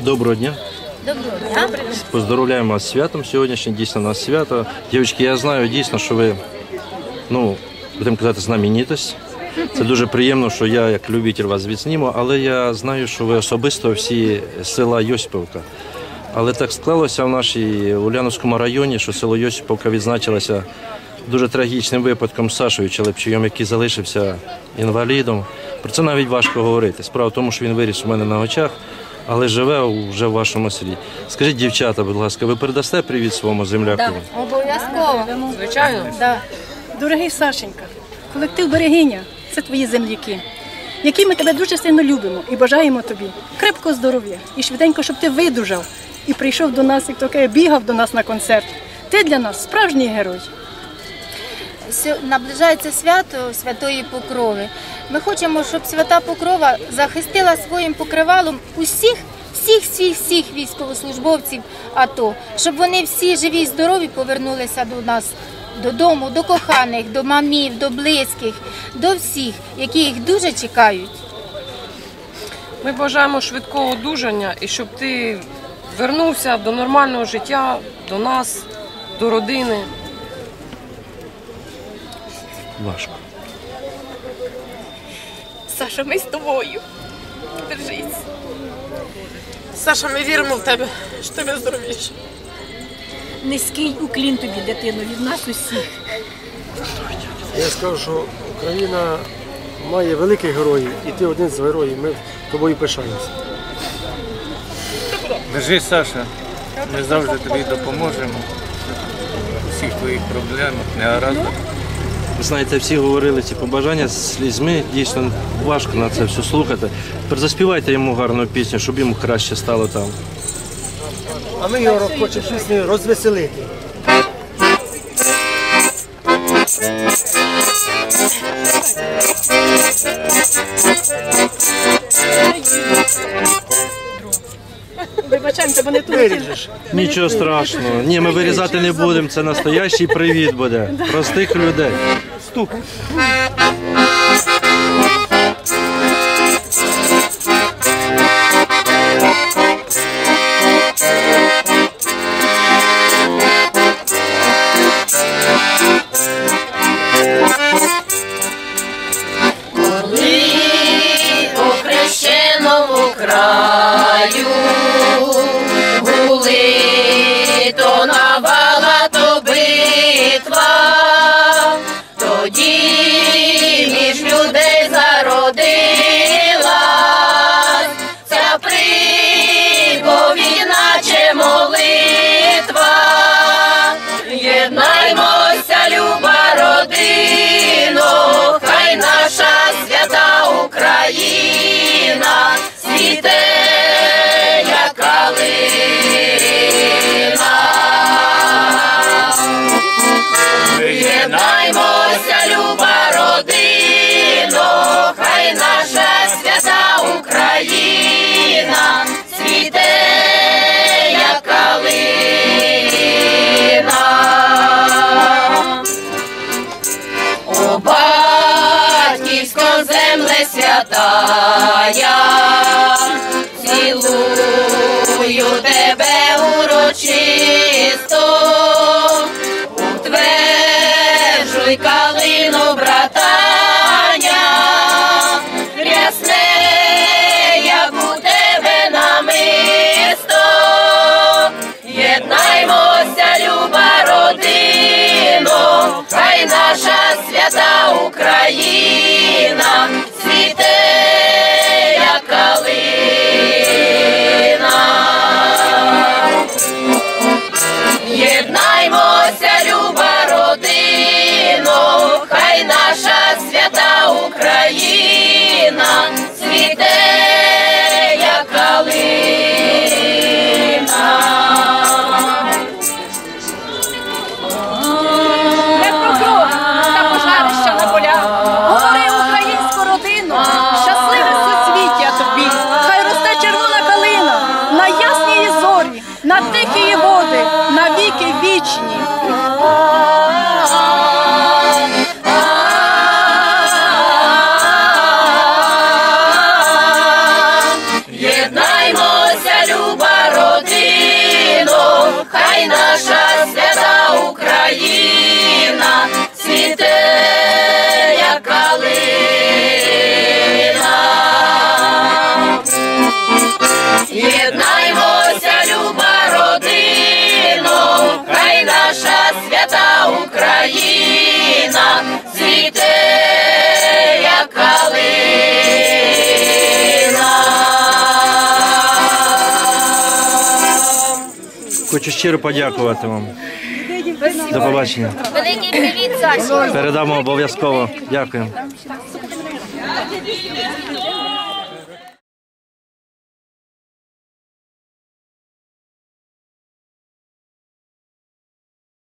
Доброго дня. Доброго дня. Поздравляємо вас з святом сьогоднішнім. Дійсно, у нас свято. Дівчатки, я знаю дійсно, що ви, ну, будемо казати, знаменитость. Це дуже приємно, що я як любитель вас відсніму, але я знаю, що ви особисто всі села Йосиповка. Але так склалося в нашій Уляновському районі, що село Йосиповка відзначилося дуже трагічним випадком з Сашою Челепчуєм, який залишився інвалідом. Про це навіть важко говорити. Справа в тому, що він виріс у мене на очах, але живе вже в вашому селі. Скажіть, дівчата, будь ласка, ви передасте привіт своєму земляку? Обов'язково. Звичайно. Да. Дорогий Сашенька, колектив Берегиня це твої земляки, які ми тебе дуже сильно любимо і бажаємо тобі крепкого здоров'я і швиденько, щоб ти видужав і прийшов до нас, як то бігав до нас на концерт. Ти для нас справжній герой. Наближається свято Святої Покрови. Ми хочемо, щоб Свята Покрова захистила своїм покривалом усіх, всіх, всіх, всіх військовослужбовців АТО, щоб вони всі живі і здорові повернулися до нас додому, до коханих, до мамів, до близьких, до всіх, які їх дуже чекають. Ми бажаємо швидкого одужання і щоб ти вернувся до нормального життя, до нас, до родини. Важко. Саша, ми з тобою. Держись. Саша, ми віримо в тебе, що тебе здоровіше. Низький уклін тобі, дитино, від нас усіх. Я скажу, що Україна має великих героїв, і ти один з героїв. Ми тобою пишаємося. Держи, Саша, ми завжди тобі допоможемо у всіх твоїх проблемах, негараздах. Ви знаєте, всі говорили ці побажання з слізьми. Дійсно важко на це все слухати. Тепер заспівайте йому гарну пісню, щоб йому краще стало там. А ми його хочемо піснею розвеселити. Вибачаємо, тебе не тут. Виріжеш. Нічого страшного. Ні, ми вирізати не будемо. Це настоящий привіт буде. Простих людей. Стук. Святая, цілую тебе урочисто, Єднаймося, люба родино, хай наша свята Україна Хочу щиро подякувати вам. До побачення. Великий привіт, Саші. Передамо обов'язково. Дякую.